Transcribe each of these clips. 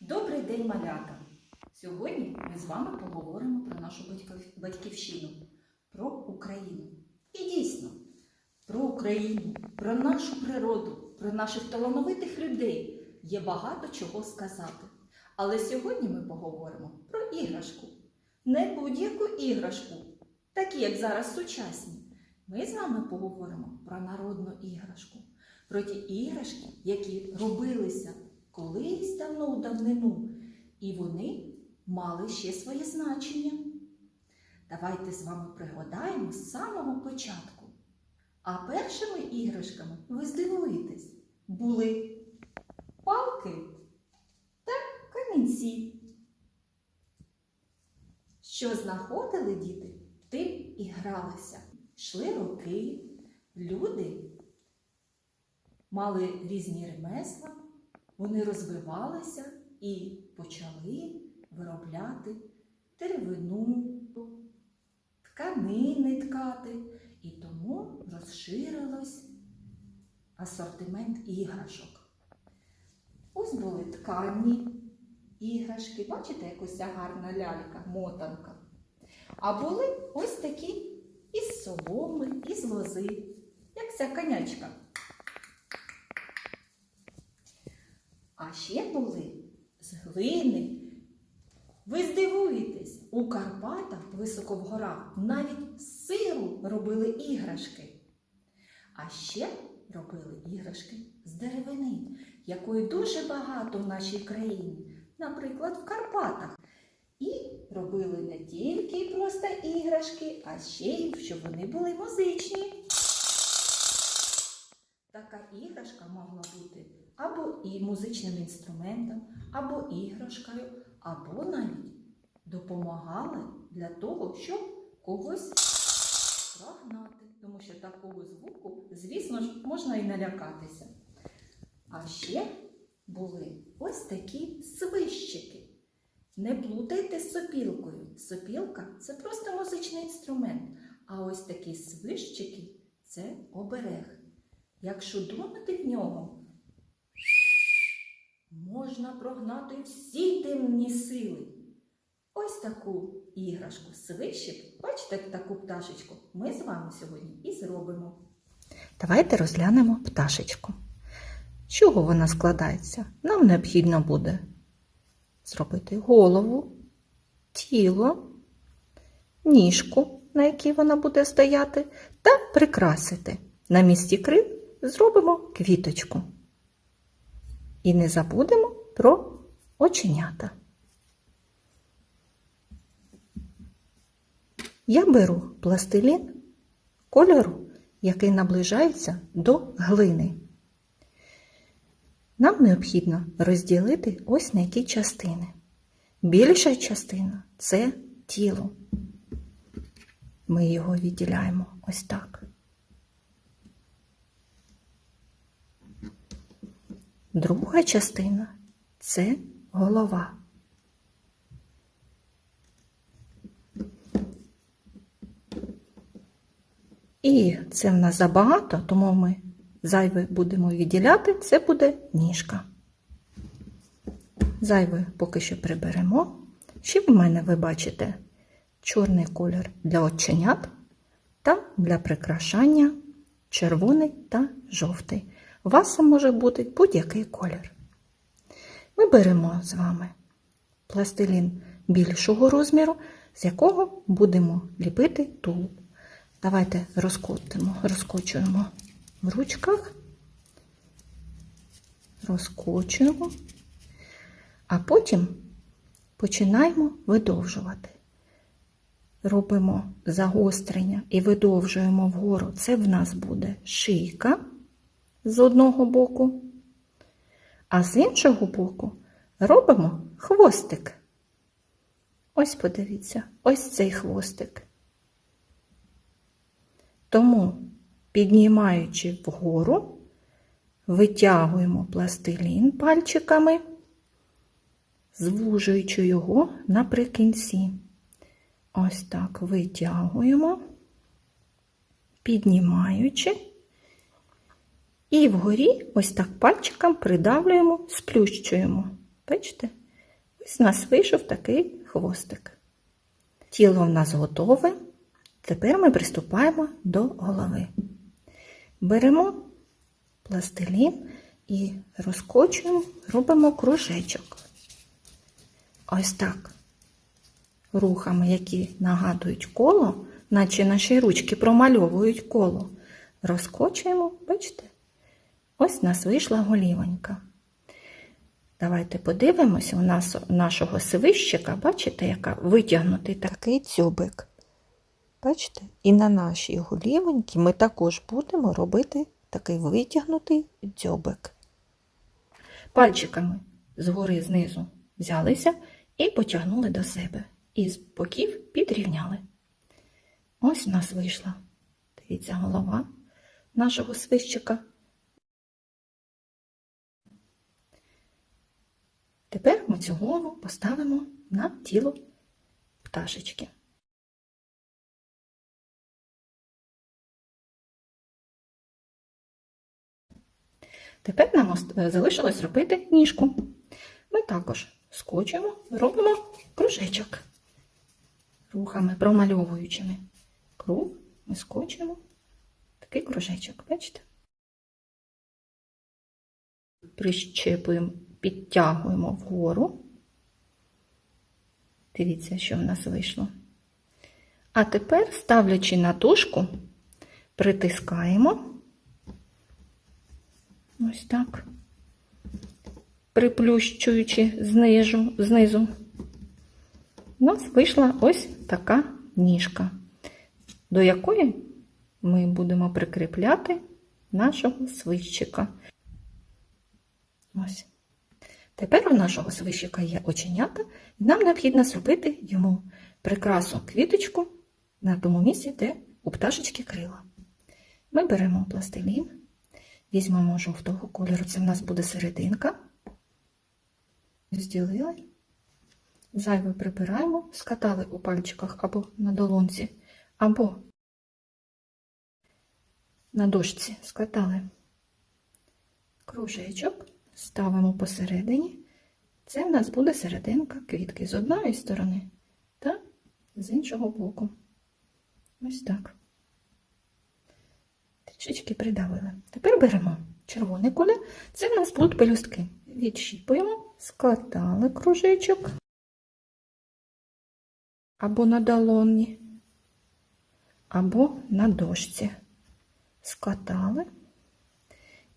Добрий день, малята! Сьогодні ми з вами поговоримо про нашу батьківщину, про Україну. І дійсно, про Україну, про нашу природу, про наших талановитих людей є багато чого сказати. Але сьогодні ми поговоримо про іграшку. Не будь-яку іграшку, такі, як зараз сучасні. Ми з вами поговоримо про народну іграшку, про ті іграшки, які робилися колись давно у давнину, і вони мали ще своє значення. Давайте з вами пригадаємо з самого початку. А першими іграшками, ви здивуєтесь, були палки та камінці. Що знаходили діти, тим і гралися. Йшли роки, люди мали різні ремесла, вони розвивалися і почали виробляти деревину, тканини ткати, і тому розширилось асортимент іграшок. Ось були ткані іграшки, бачите, якась гарна лялька, мотанка. А були ось такі із соломи, із лози, як ця конячка. А ще були з глини. Ви здивуєтесь, у Карпатах, високо в горах, навіть з сиру робили іграшки. А ще робили іграшки з деревини, якої дуже багато в нашій країні, наприклад, в Карпатах. І робили не тільки просто іграшки, а ще й щоб вони були музичні. Така іграшка могла бути або і музичним інструментом, або іграшкою, або навіть допомагала для того, щоб когось прогнати. Тому що такого звуку, звісно ж, можна і налякатися. А ще були ось такі свищики. Не плутайте з сопілкою. Сопілка це просто музичний інструмент. А ось такі свищики це оберег. Якщо думати в нього, можна прогнати всі темні сили. Ось таку іграшку свищик, бачите таку пташечку, ми з вами сьогодні і зробимо. Давайте розглянемо пташечку. З чого вона складається? Нам необхідно буде зробити голову, тіло, ніжку, на якій вона буде стояти, та прикрасити. На місці крил зробимо квіточку. І не забудемо про оченята. Я беру пластилін кольору, який наближається до глини. Нам необхідно розділити ось на які частини. Більша частина це тіло. Ми його відділяємо ось так. Друга частина це голова. І це в нас забагато, тому ми зайве будемо відділяти, це буде ніжка. Зайве поки що приберемо. Ще в мене ви бачите чорний колір для оченят та для прикрашання червоний та жовтий. У вас може бути будь-який колір. Ми беремо з вами пластилін більшого розміру, з якого будемо ліпити тулуб. Давайте розкотимо, розкочуємо в ручках, розкочуємо, а потім починаємо видовжувати. Робимо загострення і видовжуємо вгору. Це в нас буде шийка з одного боку, а з іншого боку робимо хвостик. Ось подивіться, ось цей хвостик. Тому, піднімаючи вгору, витягуємо пластилін пальчиками, звужуючи його наприкінці. Ось так витягуємо, піднімаючи, і вгорі ось так пальчиком придавлюємо, сплющуємо. Бачите? Ось у нас вийшов такий хвостик. Тіло в нас готове. Тепер ми приступаємо до голови. Беремо пластилін і розкочуємо, робимо кружечок. Ось так. Рухами, які нагадують коло, наче наші ручки промальовують коло. Розкочуємо, бачите? Ось у нас вийшла голівонька. Давайте подивимося, у нас у нашого свищика, бачите, яка витягнутий такий дзьобик. Бачите? І на нашій голівоньці ми також будемо робити такий витягнутий дзьобик. Пальчиками згори знизу взялися і потягнули до себе. І з боків підрівняли. Ось у нас вийшла. Дивіться, голова нашого свищика. Тепер ми цю голову поставимо на тіло пташечки. Тепер нам е, залишилось робити ніжку. Ми також скочуємо, робимо кружечок рухами промальовуючими. Круг ми скочуємо такий кружечок, бачите? Прищепуємо, підтягуємо вгору. Дивіться, що в нас вийшло. А тепер, ставлячи на тушку, притискаємо. Ось так. Приплющуючи знизу, знизу. У нас вийшла ось така ніжка, до якої ми будемо прикріпляти нашого свищика. Ось. Тепер у нашого свищика є оченята, і нам необхідно зробити йому прикрасу квіточку на тому місці, де у пташечки крила. Ми беремо пластилін, візьмемо жовтого кольору, це в нас буде серединка. Розділили. Зайве прибираємо, скатали у пальчиках або на долонці, або на дошці скатали кружечок, ставимо посередині. Це в нас буде серединка квітки з одної сторони та з іншого боку. Ось так. Трішечки придавили. Тепер беремо червоний колір. Це в нас будуть пелюстки. Відщіпуємо, складали кружечок або на долоні, або на дошці. Скатали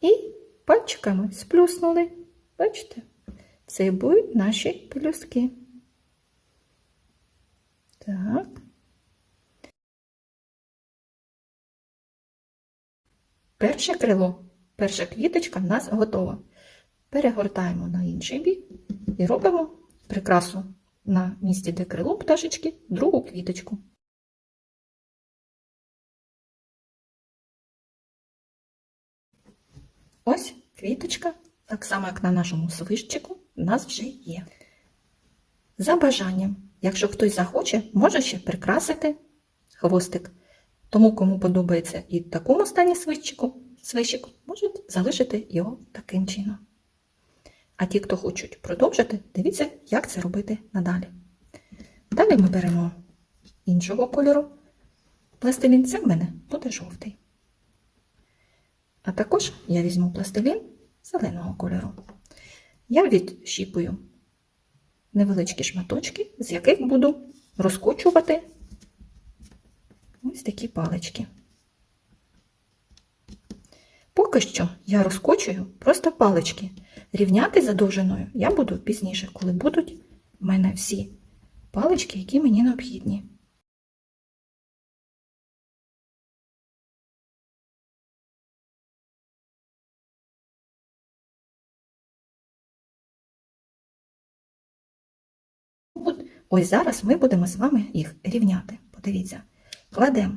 і пальчиками сплюснули. Бачите? Це будуть наші пелюстки. Так. Перше крило, перша квіточка в нас готова. Перегортаємо на інший бік і робимо прикрасу на місці, де крило пташечки, другу квіточку. Ось квіточка, так само, як на нашому свищику, у нас вже є. За бажанням, якщо хтось захоче, може ще прикрасити хвостик. Тому, кому подобається і в такому стані свищику, свищик, можуть залишити його таким чином. А ті, хто хочуть продовжити, дивіться, як це робити надалі. Далі ми беремо іншого кольору. Пластилін це в мене буде жовтий. А також я візьму пластилін зеленого кольору. Я відщіпую невеличкі шматочки, з яких буду розкочувати ось такі палички. Поки що я розкочую просто палички. Рівняти за довжиною я буду пізніше, коли будуть в мене всі палички, які мені необхідні. Ось зараз ми будемо з вами їх рівняти. Подивіться, кладемо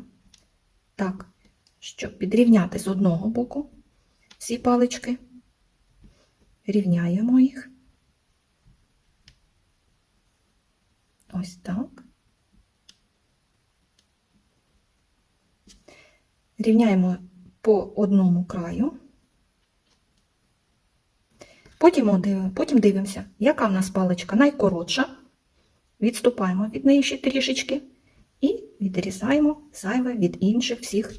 так, щоб підрівняти з одного боку всі палички. Рівняємо їх. Ось так. Рівняємо по одному краю. Потім, дивимося, яка в нас паличка найкоротша. Відступаємо від неї ще трішечки і відрізаємо зайве від інших всіх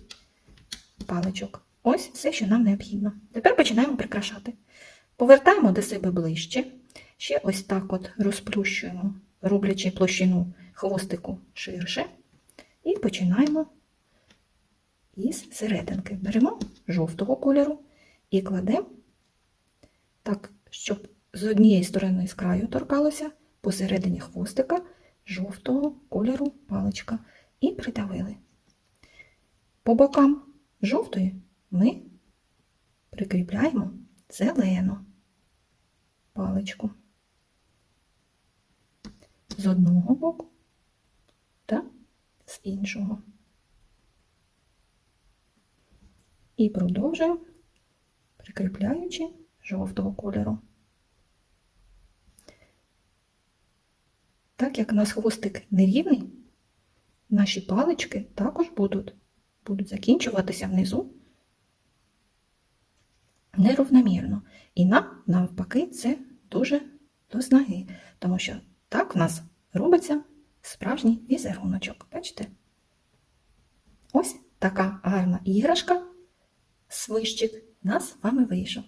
паличок. Ось все, що нам необхідно. Тепер починаємо прикрашати. Повертаємо до себе ближче. Ще ось так от розплющуємо, роблячи площину хвостику ширше. І починаємо із серединки. Беремо жовтого кольору і кладемо так, щоб з однієї сторони з краю торкалося посередині хвостика жовтого кольору паличка і придавили. По бокам жовтої ми прикріпляємо зелену паличку з одного боку та з іншого. І продовжуємо, прикріпляючи жовтого кольору. Так як у нас хвостик нерівний, наші палички також будуть, будуть закінчуватися внизу нерівномірно. І нам, навпаки, це дуже до снаги, тому що так в нас робиться справжній візеруночок. Бачите? Ось така гарна іграшка, свищик, нас з вами вийшов.